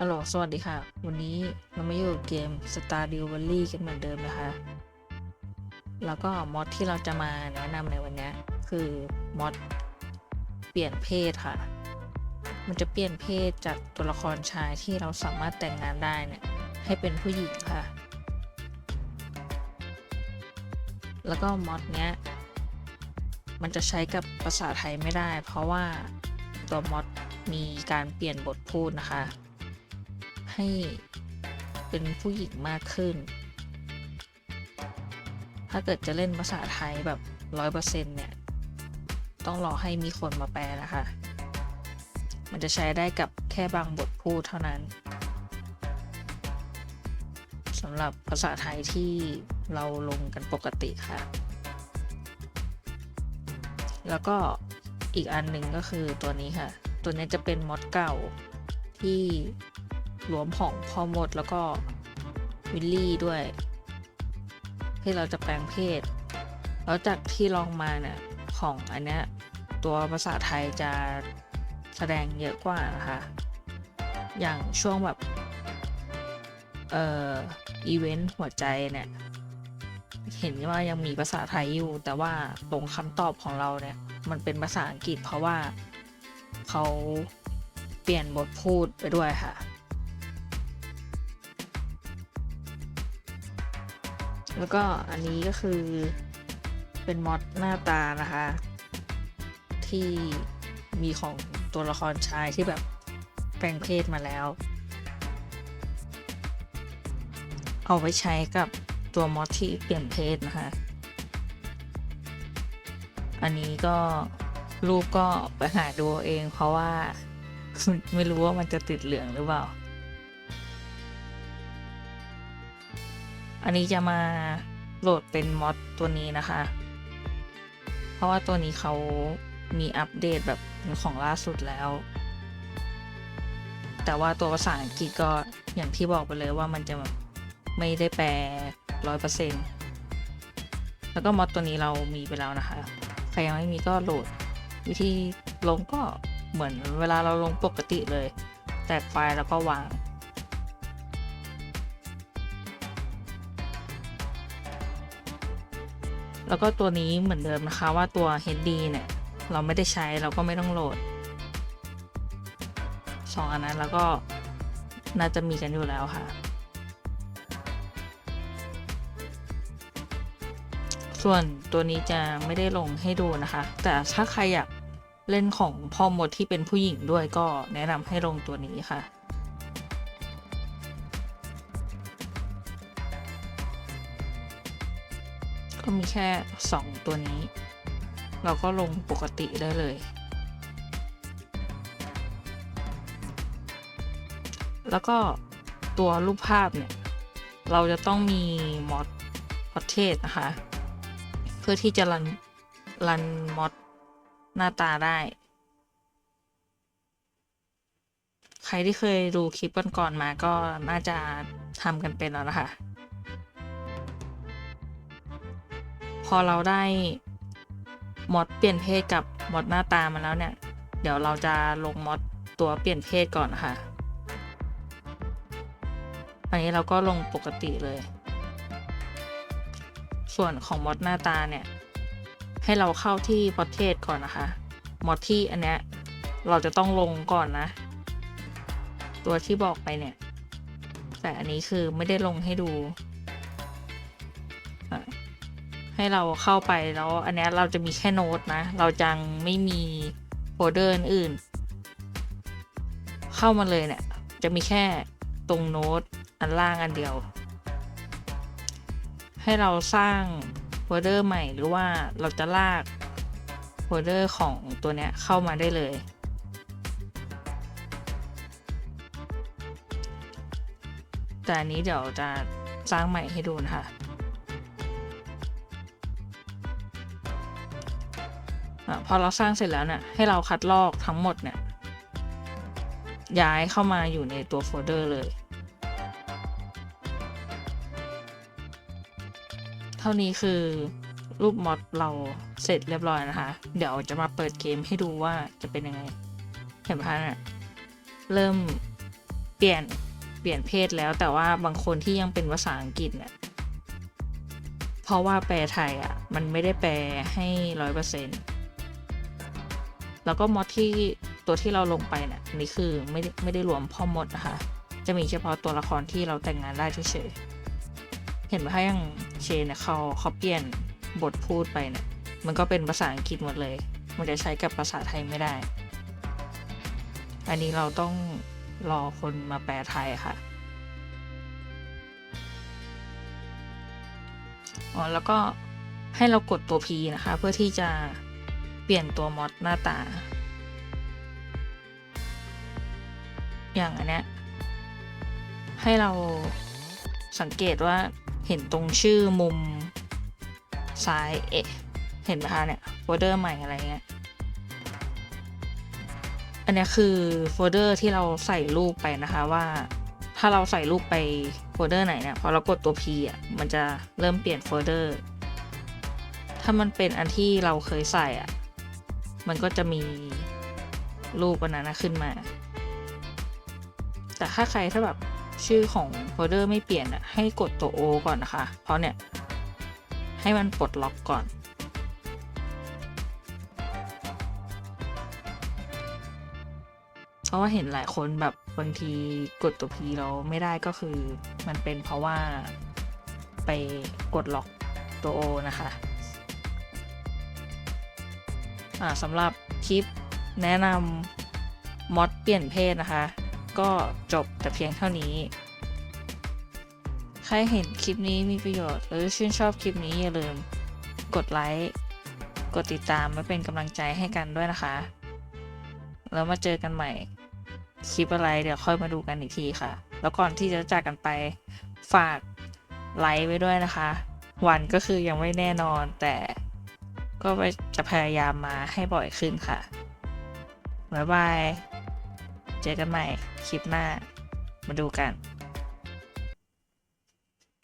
ฮัลโหล สวัสดีค่ะ วันนี้เรามาอยู่เกม Stardew Valley กันเหมือนเดิมนะคะ แล้วก็มอดที่เราจะมาแนะนำในวันนี้คือมอดเปลี่ยนเพศค่ะ มันจะเปลี่ยนเพศจากตัวละครชายที่เราสามารถแต่งงานได้เนี่ย ให้เป็นผู้หญิงค่ะ แล้วก็มอดเนี้ย มันจะใช้กับภาษาไทยไม่ได้ เพราะว่าตัวมอดมีการเปลี่ยนบทพูดนะคะ ให้เป็นผู้หญิงมากขึ้น ถ้าเกิดจะเล่นภาษาไทยแบบร้อยเปอร์เซ็นเนี่ย ต้องรอให้มีคนมาแปลนะคะ มันจะใช้ได้กับแค่บางบทพูดเท่านั้นสำหรับภาษาไทยที่เราลงกันปกติค่ะ แล้วก็อีกอันหนึ่งก็คือตัวนี้ค่ะ ตัวนี้จะเป็นมอดเก่าที่ รวมของพ่อมดแล้วก็วิลลี่ด้วย ที่เราจะแปลงเพศ แล้วจากที่ลองมาเนี่ยของอันเนี้ยตัวภาษาไทยจะแสดงเยอะกว่านะคะ อย่างช่วงแบบ เอ่อ อีเวนต์หัวใจเนี่ย เห็นว่ายังมีภาษาไทยอยู่ แต่ว่าตรงคำตอบของเราเนี่ย มันเป็นภาษาอังกฤษเพราะว่าเขาเปลี่ยนบทพูดไปด้วยค่ะ แล้วก็อันนี้ก็คือเป็นมอดหน้าตานะคะ ที่มีของตัวละครชายที่แบบแปลงเพศมาแล้ว เอาไว้ใช้กับตัวมอดที่เปลี่ยนเพศนะคะ อันนี้ก็รูปก็ไปหาดูเองเพราะว่า ไม่รู้ว่ามันจะติดเหลืองหรือเปล่า อันนี้จะมาโหลดเป็นมอดตัวนี้นะคะ เพราะว่าตัวนี้เขามีอัปเดตแบบของล่าสุดแล้ว แต่ว่าตัวภาษาอังกฤษก็อย่างที่บอกไปเลยว่ามันจะไม่ได้แปลร้อยเปอร์เซ็นต์แล้วก็มอดตัวนี้เรามีไปแล้วนะคะ ใครยังไม่มีก็โหลด วิธีลงก็เหมือนเวลาเราลงปกติเลย แตกไฟล์แล้วก็วาง แล้วก็ตัวนี้เหมือนเดิมนะคะว่าตัว HD เนี่ย เราไม่ได้ใช้เราก็ไม่ต้องโหลดสองอันนั้นแล้วก็น่าจะมีกันอยู่แล้วค่ะ ส่วนตัวนี้จะไม่ได้ลงให้ดูนะคะ แต่ถ้าใครอยากเล่นของพ่อมดที่เป็นผู้หญิงด้วยก็แนะนำให้ลงตัวนี้ค่ะ ก็มีแค่ 2 ตัวนี้ เราก็ลงปกติได้เลย แล้วก็ตัวรูปภาพเนี่ย เราจะต้องมีมอดพอเทสนะคะ เพื่อที่จะรันรันมอดหน้าตาได้ ใครที่เคยดูคลิปก่อนๆมาก็น่าจะทำกันเป็นแล้วนะคะ พอเราได้มอดเปลี่ยนเพศกับมอดหน้าตามาแล้วเนี่ย เดี๋ยวเราจะลงมอดตัวเปลี่ยนเพศก่อนนะคะอันนี้เราก็ลงปกติเลย ส่วนของมอดหน้าตาเนี่ย ให้เราเข้าที่พอเทสก่อนนะคะ มอดที่อันเนี้ยเราจะต้องลงก่อนนะ ตัวที่บอกไปเนี่ย แต่อันนี้คือไม่ได้ลงให้ดู ให้เราเข้าไปแล้วอันนี้เราจะมีแค่โน้ตนะ เราจังไม่มีโฟลเดอร์อื่น เข้ามาเลยเนี่ยจะมีแค่ตรงโน้ตอันล่างอันเดียว ให้เราสร้างโฟลเดอร์ใหม่หรือว่าเราจะลากโฟลเดอร์ของตัวเนี้ยเข้ามาได้เลย แต่อันนี้เดี๋ยวจะสร้างใหม่ให้ดูนะคะ อพอเราสร้างเสร็จแล้วเนี่ยให้เราคัดลอกทั้งหมดเนี่ยย้ายเข้ามาอยู่ในตัวโฟลเดอร์เลย เท่านี้คือรูปมอดเราเสร็จเรียบร้อยนะคะ เดี๋ยวจะมาเปิดเกมให้ดูว่าจะเป็นยังไง เห็นไหมคะเนี่ยเริ่มเปลี่ยนเปลี่ยนเพศแล้วแต่ว่าบางคนที่ยังเป็นภาษาอังกฤษเนี่ยเพราะว่าแปลไทยอะ มันไม่ได้แปลให้ร้อยเปอร์เซ็นต์ แล้วก็มอดที่ตัวที่เราลงไปเนี่ยนี่คือไม่ได้ไม่ได้รวมพ่อมดนะคะ จะมีเฉพาะตัวละครที่เราแต่งงานได้เฉยๆเห็นไหมคะอย่างเชนเนี่ยเขาเขาเปลี่ยนบทพูดไปเนี่ยมันก็เป็นภาษาอังกฤษหมดเลย มันจะใช้กับภาษาไทยไม่ได้ อันนี้เราต้องรอคนมาแปลไทยค่ะอ๋อแล้วก็ให้เรากดตัว P นะคะ เพื่อที่จะ เปลี่ยนตัวมอดหน้าตา อย่างอันเนี้ยให้เราสังเกตว่าเห็นตรงชื่อมุมซ้ายเอ๊ะเห็นไหมคะเนี่ยโฟลเดอร์ใหม่อะไรเงี้ย อันเนี้ยคือโฟลเดอร์ที่เราใส่รูปไปนะคะว่า ถ้าเราใส่รูปไปโฟลเดอร์ไหนเนี่ยพอเรากดตัว P อะมันจะเริ่มเปลี่ยนโฟลเดอร์ ถ้ามันเป็นอันที่เราเคยใส่อะ มันก็จะมีรูปอันนั้นขึ้นมา แต่ถ้าใครถ้าแบบชื่อของโฟลเดอร์ไม่เปลี่ยนอะให้กดตัว O ก่อนนะคะ เพราะเนี่ย ให้มันปลดล็อกก่อน เพราะว่าเห็นหลายคนแบบบางทีกดตัว P เราไม่ได้ก็คือ มันเป็นเพราะว่าไปกดล็อกตัว O นะคะ อ่าสำหรับคลิปแนะนำมอดเปลี่ยนเพศนะคะ ก็จบแต่เพียงเท่านี้ ใครเห็นคลิปนี้มีประโยชน์ หรือชื่นชอบคลิปนี้อย่าลืม กดไลค์กดติดตามมาเป็นกำลังใจให้กันด้วยนะคะ แล้วมาเจอกันใหม่คลิปอะไรเดี๋ยวค่อยมาดูกันอีกทีค่ะ แล้วก่อนที่จะจากกันไปฝากไลค์ไว้ด้วยนะคะ วันก็คือยังไม่แน่นอนแต่ ก็ไปจะพยายามมาให้บ่อยขึ้นค่ะ บ๊ายบาย เจอกันใหม่คลิปหน้า มาดูกัน